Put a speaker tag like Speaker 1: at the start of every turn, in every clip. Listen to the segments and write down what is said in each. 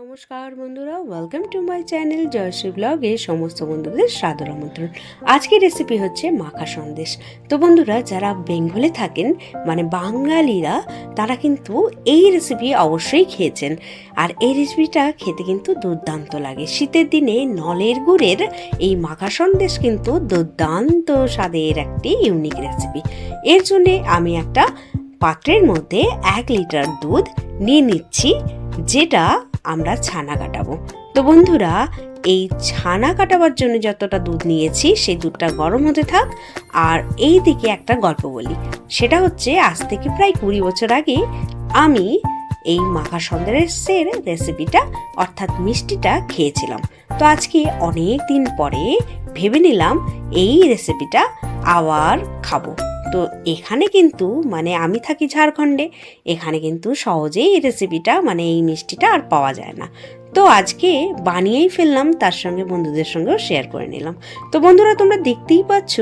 Speaker 1: নমস্কার বন্ধুরা welcome to my channel Jayashree ব্লগে সমস্ত বন্ধুদের সাদর আমন্ত্রণ। আজকের রেসিপি হচ্ছে মাখা সন্দেশ। তো বন্ধুরা, যারা বেঙ্গলে থাকেন মানে বাঙালিরা, তারা কিন্তু এই রেসিপি অবশ্যই খেয়েছেন। আর এই রেসিপিটা খেতে কিন্তু দুর্দান্ত লাগে। শীতের দিনে নলের গুড়ের এই মাখা সন্দেশ কিন্তু দুর্দান্ত স্বাদের একটি ইউনিক রেসিপি এর জন্যে আমি একটা পাত্রের মধ্যে এক লিটার দুধ নিয়ে নিচ্ছি, যেটা আমরা ছানা কাটাবো। তো বন্ধুরা, এই ছানা কাটাবার জন্য যতটা দুধ নিয়েছি, সেই দুধটা গরম হতে থাক। আর এই দিকে একটা গল্প বলি। সেটা হচ্ছে, আজ থেকে প্রায় কুড়ি বছর আগে আমি এই মাখা সন্দেশের রেসিপিটা, অর্থাৎ মিষ্টিটা খেয়েছিলাম। তো আজকে অনেক দিন পরে ভেবে নিলাম, এই রেসিপিটা আবার খাব। তো এখানে কিন্তু মানে আমি থাকি ঝাড়খণ্ডে, এখানে কিন্তু সহজেই এই রেসিপিটা মানে এই মিষ্টিটা আর পাওয়া যায় না। তো আজকে বানিয়েই ফেললাম, তার সঙ্গে বন্ধুদের সঙ্গেও শেয়ার করে নিলাম। তো বন্ধুরা, তোমরা দেখতেই পাচ্ছ,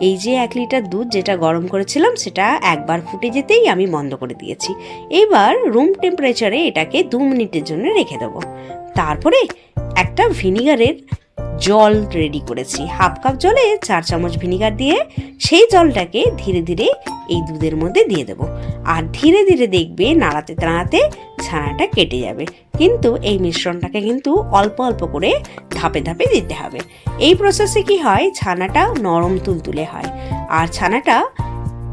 Speaker 1: এই যে এক লিটার দুধ যেটা গরম করেছিলাম, সেটা একবার ফুটে যেতেই আমি বন্ধ করে দিয়েছি। এবার রুম টেম্পারেচারে এটাকে দু মিনিটের জন্য রেখে দেবো। তারপরে একটা ভিনিগারের জল রেডি করেছি। হাফ কাপ জলে চার চামচ ভিনিগার দিয়ে সেই জলটাকে ধীরে ধীরে এই দুধের মধ্যে দিয়ে দেবো। আর ধীরে ধীরে দেখবে নাড়াতে নাড়াতে ছানাটা কেটে যাবে। কিন্তু এই মিশ্রণটাকে কিন্তু অল্প অল্প করে ধাপে ধাপে দিতে হবে। এই প্রসেসে কি হয়? ছানাটা নরম তুলতুলে হয়। আর ছানাটা,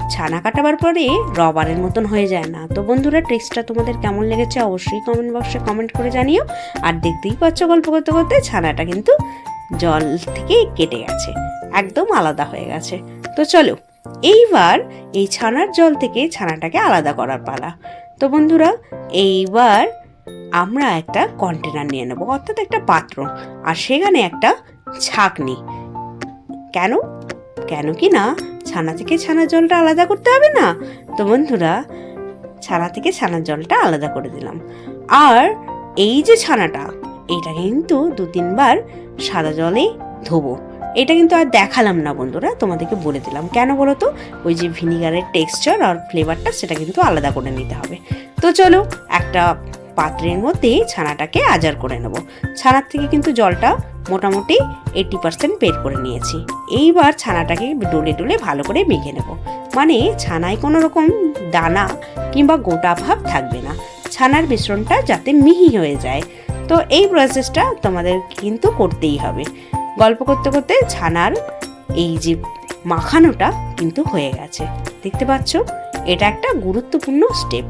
Speaker 1: ছানা কাটাবার পরে রবারের মতন হয়ে যায় না। তো বন্ধুরা ট্রিক্সটা তোমাদের কেমন লেগেছে অবশ্যই কমেন্ট বক্সে কমেন্ট করে জানিও। আর দেখতেই পাচ্ছ গল্প করতে করতে, ছানাটা কিন্তু জল থেকে কেটে গেছে, একদম আলাদা হয়ে গেছে। তো চলো, এইবার এই ছানার জল থেকে ছানাটাকে আলাদা করার পালা। তো বন্ধুরা, এইবার আমরা একটা কন্টেনার নিয়ে নেব, অর্থাৎ একটা পাত্র, আর সেখানে একটা ছাকনি। কেন? কেন কি না? ছানা থেকে ছানার জলটা আলাদা করতে হবে না? তো বন্ধুরা, ছানা থেকে ছানার জলটা আলাদা করে দিলাম। আর এই যে ছানাটা এটা কিন্তু দু তিনবার সাদা জলে ধোবো। এটা কিন্তু আর দেখালাম না বন্ধুরা, তোমাদেরকে বলে দিলাম। কেন বলো তো? ওই যে ভিনিগারের টেক্সচার আর ফ্লেভারটা সেটা কিন্তু আলাদা করে নিতে হবে। তো চলো একটা পাত্রের মধ্যে ছানাটাকে আজার করে নেব। ছানার থেকে কিন্তু জলটা মোটামুটি এইটি পার্সেন্ট বের করে নিয়েছি। এইবার ছানাটাকে ডলে ডলে ভালো করে মেখে নেব। মানে ছানায় কোনো রকম দানা কিংবা গোটা ভাব থাকবে না। ছানার মিশ্রণটা যাতে মিহি হয়ে যায়। তো এই প্রসেসটা তোমাদের কিন্তু করতেই হবে। গল্প করতে করতে ছানার এই যে মাখানোটা কিন্তু হয়ে গেছে। দেখতে পাচ্ছ? এটা একটা গুরুত্বপূর্ণ স্টেপ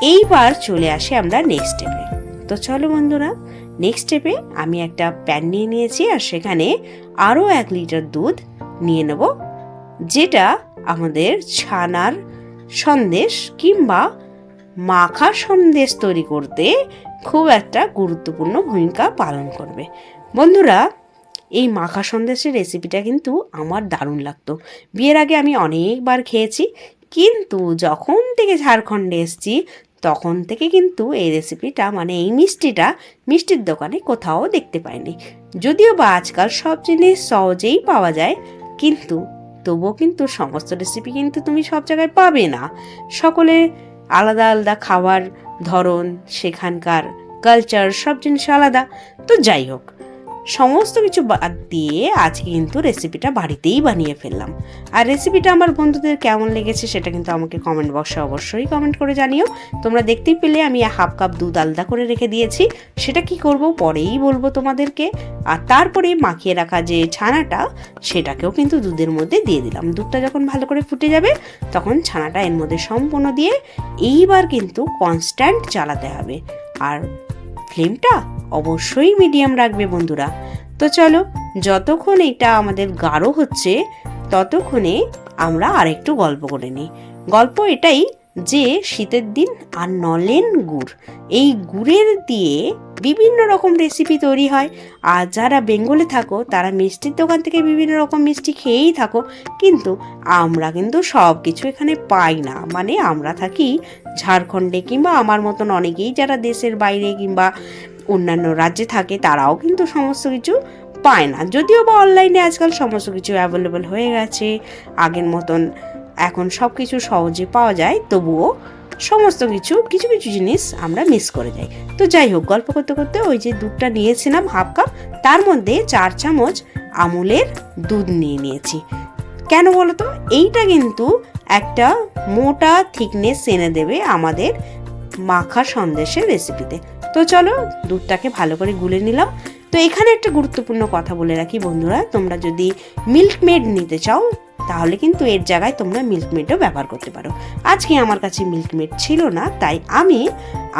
Speaker 1: এইবার চলে আসি আমরা নেক্সট স্টেপে তো চলো বন্ধুরা নেক্সট স্টেপে আমি একটা প্যান নিয়ে নিয়েছি আর সেখানে আরও এক লিটার দুধ নিয়ে নেব, যেটা আমাদের ছানার সন্দেশ কিংবা মাখা সন্দেশ তৈরি করতে খুব একটা গুরুত্বপূর্ণ ভূমিকা পালন করবে। বন্ধুরা, এই মাখা সন্দেশের রেসিপিটা কিন্তু আমার দারুণ লাগতো। বিয়ের আগে আমি অনেকবার খেয়েছি, কিন্তু যখন থেকে ঝাড়খণ্ডে এসেছি, তখন থেকে কিন্তু এই রেসিপিটা মানে এই মিষ্টিটা মিষ্টির দোকানে কোথাও দেখতে পাইনি। যদিও বা আজকাল সব জিনিস সহজেই পাওয়া যায়, কিন্তু তবুও কিন্তু সমস্ত রেসিপি কিন্তু তুমি সব জায়গায় পাবে না। সকলে আলাদা আলাদা খাবার ধরন সেখানকার কালচার সব জিনিস আলাদা। তো যাই হোক সমস্ত কিছু বাদ দিয়ে আজকে কিন্তু রেসিপিটা বাড়িতেই বানিয়ে ফেললাম। আর রেসিপিটা আমার বন্ধুদের কেমন লেগেছে সেটা কিন্তু আমাকে কমেন্ট বক্সে অবশ্যই কমেন্ট করে জানিও। তোমরা দেখতেই পেলে আমি হাফ কাপ দুধ আলাদা করে রেখে দিয়েছি। সেটা কি করব পরেই বলব তোমাদেরকে। আর তারপরে মাখিয়ে রাখা যে ছানাটা, সেটাকেও কিন্তু দুধের মধ্যে দিয়ে দিলাম। দুধটা যখন ভালো করে ফুটে যাবে, তখন ছানাটা এর মধ্যে সম্পূর্ণ দিয়ে এইবার কিন্তু কনস্ট্যান্ট চালাতে হবে। আর ফ্লেমটা অবশ্যই মিডিয়াম রাখবে বন্ধুরা। তো চলো, যতক্ষণ এটা আমাদের গাঢ় হচ্ছে, ততক্ষণে আমরা আরেকটু গল্প করে নিই। গল্প এটাই যে শীতের দিন আর নলেন গুড়। এই গুড়ের দিয়ে বিভিন্ন রকম রেসিপি তৈরি হয়। আর যারা বেঙ্গলে থাকো, তারা মিষ্টির দোকান থেকে বিভিন্ন রকম মিষ্টি খেয়েই থাকো। কিন্তু আমরা কিন্তু সব কিছু এখানে পাই না। মানে আমরা থাকি ঝাড়খণ্ডে কিংবা আমার মতন অনেকেই যারা দেশের বাইরে কিংবা অন্যান্য রাজ্যে থাকে, তারাও কিন্তু সমস্ত কিছু পায় না। যদিও বা অনলাইনে আজকাল সমস্ত কিছু অ্যাভেলেবল হয়ে গেছে, আগের মতন এখন সব কিছু সহজে পাওয়া যায়, তবুও সমস্ত কিছু কিছু কিছু জিনিস আমরা মিস করে যাই। তো যাই হোক, গল্প করতে করতে ওই যে দুধটা নিয়েছিলাম হাফ কাপ তার মধ্যে চার চামচ আমুলের দুধ নিয়ে নিয়েছি। কেন বলো তো এইটা কিন্তু একটা মোটা থিকনেস এনে দেবে আমাদের মাখা সন্দেশের রেসিপিতে তো চলো দুধটাকে ভালো করে গুলে নিলাম। তো এখানে একটা গুরুত্বপূর্ণ কথা বলে রাখি বন্ধুরা, তোমরা যদি মিল্ক মেড নিতে চাও, তাহলে কিন্তু এর জায়গায় তোমরা মিল্ক মেডও ব্যবহার করতে পারো। আজকে আমার কাছে মিল্ক মেড ছিল না, তাই আমি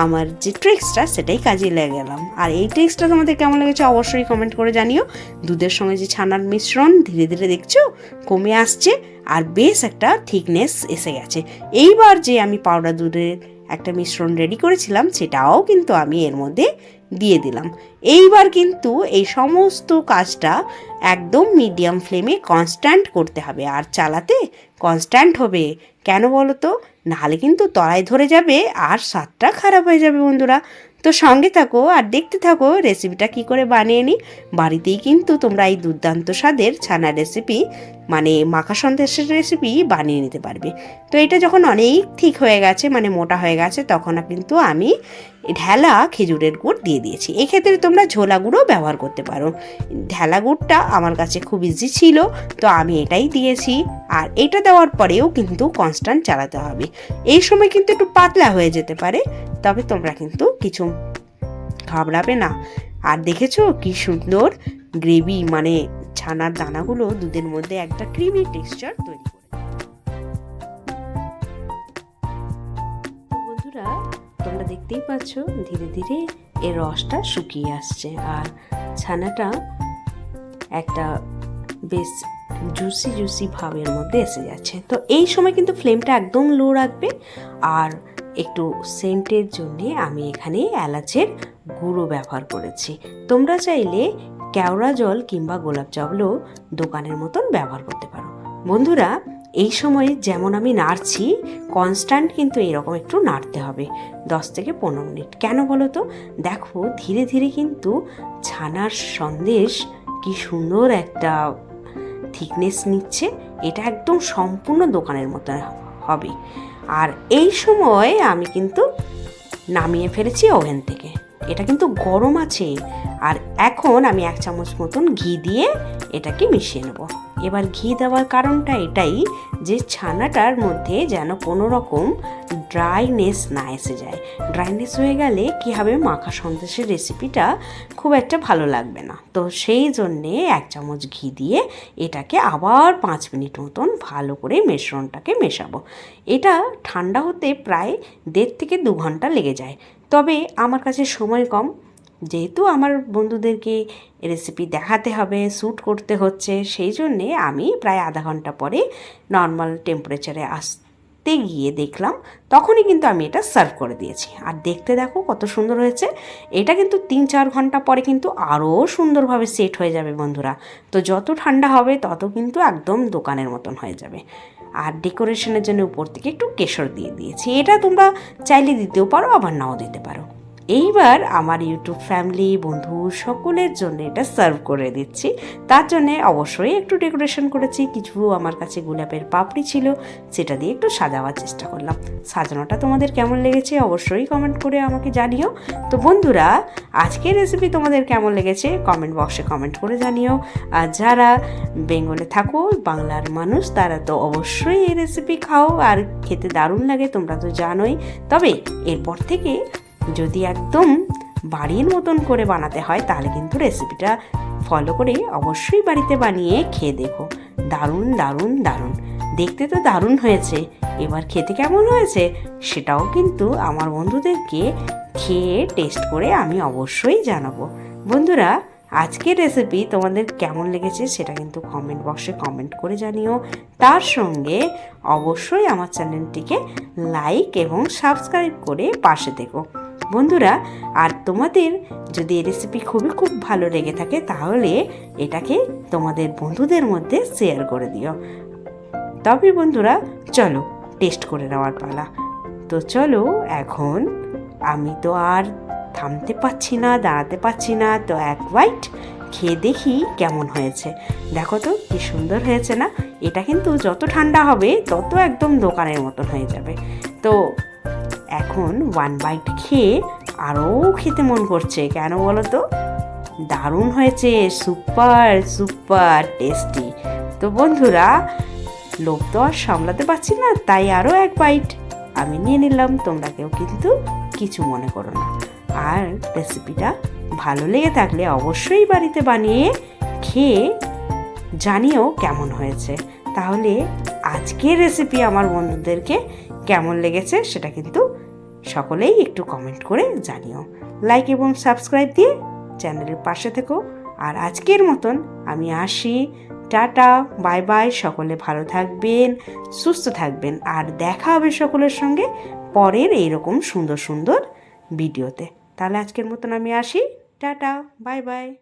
Speaker 1: আমার যে ট্রিক্সটা সেটাই কাজে লেগে গেলাম আর এই ট্রিক্সটা তোমাদের কেমন লেগেছে অবশ্যই কমেন্ট করে জানিও। দুধের সঙ্গে যে ছানার মিশ্রণ ধীরে ধীরে দেখছ, কমে আসছে, আর বেশ একটা থিকনেস এসে গেছে। এইবার যে আমি পাউডার দুধের একটা মিশ্রণ রেডি করেছিলাম, সেটাও কিন্তু আমি এর মধ্যে দিয়ে দিলাম। এইবার কিন্তু এই সমস্ত কাজটা একদম মিডিয়াম ফ্লেমে কনস্ট্যান্ট করতে হবে। আর চালাতে কনস্ট্যান্ট হবে। কেন বলো তো নাহলে কিন্তু তলায় ধরে যাবে আর স্বাদটা খারাপ হয়ে যাবে বন্ধুরা। তো সঙ্গে থাকো আর দেখতে থাকো রেসিপিটা কি করে বানিয়ে নিই। বাড়িতেই কিন্তু তোমরা এই দুর্দান্ত স্বাদের ছানা রেসিপি মানে মাখা সন্দেশের রেসিপি বানিয়ে নিতে পারবে। তো এটা যখন অনেক ঠিক হয়ে গেছে মানে মোটা হয়ে গেছে, তখন কিন্তু আমি ঢেলা খেজুরের গুড় দিয়ে দিয়েছি। এক্ষেত্রে তোমরা ঝোলা গুঁড়ও ব্যবহার করতে পারো। ঢেলা গুড়টা আমার কাছে খুব ইজি ছিল, তো আমি এটাই দিয়েছি। আর এটা দেওয়ার পরেও কিন্তু কনস্ট্যান্ট চালাতে হবে। এই সময় কিন্তু একটু পাতলা হয়ে যেতে পারে, তবে তোমরা কিন্তু কিছু ঘাবড়াবে না। আর দেখেছ কি সুন্দর গ্রেভি মানে ছানার দানাগুলো দুধের মধ্যে একটা ক্রিমি টেক্সচার তৈরি করে বন্ধুরা, তোমরা দেখতেই পাচ্ছ, ধীরে ধীরে এর রসটা শুকিয়ে আসছে আর ছানাটা একটা বেশ জুসি জুসি ভাবের মধ্যে এসে যাচ্ছে। তো এই সময় কিন্তু ফ্লেমটা একদম লো রাখবে আর একটু সেন্টের জন্যে আমি এখানে এলাচের গুঁড়ো ব্যবহার করেছি। তোমরা চাইলে কেওড়া জল কিংবা গোলাপ জলও দোকানের মতন ব্যবহার করতে পারো। বন্ধুরা, এই সময় যেমন আমি নাড়ছি কনস্ট্যান্ট কিন্তু এরকম একটু নাড়তে হবে। দশ থেকে পনেরো মিনিট। কেন বলো তো? দেখো, ধীরে ধীরে কিন্তু ছানার সন্দেশ কি সুন্দর একটা থিকনেস নিচ্ছে। এটা একদম সম্পূর্ণ দোকানের মতো হবে। আর এই সময় আমি কিন্তু নামিয়ে ফেলেছি ওভেন থেকে। এটা কিন্তু গরম আছে। আর এখন আমি এক চামচ মতন ঘি দিয়ে এটাকে মিশিয়ে নেব। এবার ঘি দেওয়ার কারণটা এটাই যে ছানাটার মধ্যে যেন কোনো রকম ড্রাইনেস না এসে যায়। ড্রাইনেস হয়ে গেলে কী হবে? মাখা সন্দেশের রেসিপিটা খুব একটা ভালো লাগবে না। তো সেই জন্যে এক চামচ ঘি দিয়ে এটাকে আবার পাঁচ মিনিট মতন ভালো করে মিশ্রণটাকে মেশাবো। এটা ঠান্ডা হতে প্রায় দেড় থেকে দু ঘণ্টা লেগে যায়। তবে আমার কাছে সময় কম। যেহেতু আমার বন্ধুদেরকে রেসিপি দেখাতে হবে স্যুট করতে হচ্ছে, সেই জন্যে আমি প্রায় আধা ঘণ্টা পরে নর্মাল টেম্পারেচারে আসতে গিয়ে দেখলাম, তখনই কিন্তু আমি এটা সার্ভ করে দিয়েছি। আর দেখতে দেখো কত সুন্দর হয়েছে। এটা কিন্তু তিন চার ঘণ্টা পরে কিন্তু আরও সুন্দরভাবে সেট হয়ে যাবে বন্ধুরা। তো যত ঠান্ডা হবে, তত কিন্তু একদম দোকানের মতন হয়ে যাবে। আর ডেকোরেশনের জন্য উপর থেকে একটু কেশর দিয়ে দিয়েছি। এটা তোমরা চাইলে দিতেও পারো, আবার নাও দিতে পারো। এইবার আমার ইউটিউব ফ্যামিলি, বন্ধু সকলের জন্য এটা সার্ভ করে দিচ্ছি। তার জন্যে অবশ্যই একটু ডেকোরেশন করেছি, কিছু আমার কাছে গোলাপের পাপড়ি ছিল, সেটা দিয়ে একটু সাজাবার চেষ্টা করলাম। সাজানোটা তোমাদের কেমন লেগেছে অবশ্যই কমেন্ট করে আমাকে জানিও। তো বন্ধুরা, আজকের রেসিপি তোমাদের কেমন লেগেছে কমেন্ট বক্সে কমেন্ট করে জানিও। আর যারা বেঙ্গলে থাকো, বাংলার মানুষ, তারা তো অবশ্যই এই রেসিপি খাও। আর খেতে দারুণ লাগে, তোমরা তো জানোই। তবে এরপর থেকে যদি একদম বাড়ির মতন করে বানাতে হয়, তাহলে কিন্তু রেসিপিটা ফলো করে অবশ্যই বাড়িতে বানিয়ে খেয়ে দেখো। দারুণ দারুণ দারুণ। দেখতে তো দারুণ হয়েছে। এবার খেতে কেমন হয়েছে সেটাও কিন্তু আমার বন্ধুদেরকে খেয়ে টেস্ট করে আমি অবশ্যই জানাব। বন্ধুরা, আজকের রেসিপি তোমাদের কেমন লেগেছে সেটা কিন্তু কমেন্ট বক্সে কমেন্ট করে জানিও। তার সঙ্গে অবশ্যই আমার চ্যানেলটিকে লাইক এবং সাবস্ক্রাইব করে পাশে থেকো। বন্ধুরা, আর তোমাদের যদি এই রেসিপি খুবই খুব ভালো লেগে থাকে, তাহলে এটাকে তোমাদের বন্ধুদের মধ্যে শেয়ার করে দিও। তবে বন্ধুরা, চলো টেস্ট করে নেওয়ার পালা। তো চলো, এখন আমি তো আর থামতে পারছি না, দাঁড়াতে পারছি না, তো এক বাইট খেয়ে দেখি কেমন হয়েছে। দেখো তো, কি সুন্দর হয়েছে না? এটা কিন্তু যত ঠান্ডা হবে, তত একদম দোকানের মতন হয়ে যাবে। তো এখন ওয়ান বাইট খেয়ে আরও খেতে মন করছে। কেন বলো তো দারুণ হয়েছে সুপার সুপার টেস্টি তো বন্ধুরা, লোভ তো আর সামলাতে পারছি না, তাই আরও এক বাইট আমি নিয়ে নিলাম, তোমরা কেউ কিন্তু কিছু মনে করো না। আর রেসিপিটা ভালো লেগে থাকলে অবশ্যই বাড়িতে বানিয়ে খেয়ে জানিও কেমন হয়েছে। তাহলে আজকের রেসিপি আমার বন্ধুদেরকে কেমন লেগেছে সেটা কিন্তু সকলেই একটু কমেন্ট করে জানিও। লাইক এবং সাবস্ক্রাইব দিয়ে চ্যানেলের পাশে থেকো। আর আজকের মতন আমি আসি। টাটা বাই বাই সকলে ভালো থাকবেন, সুস্থ থাকবেন। আর দেখা হবে সকলের সঙ্গে পরের এইরকম সুন্দর সুন্দর ভিডিওতে তাহলে আজকের মতন আমি আসি। Tata bye bye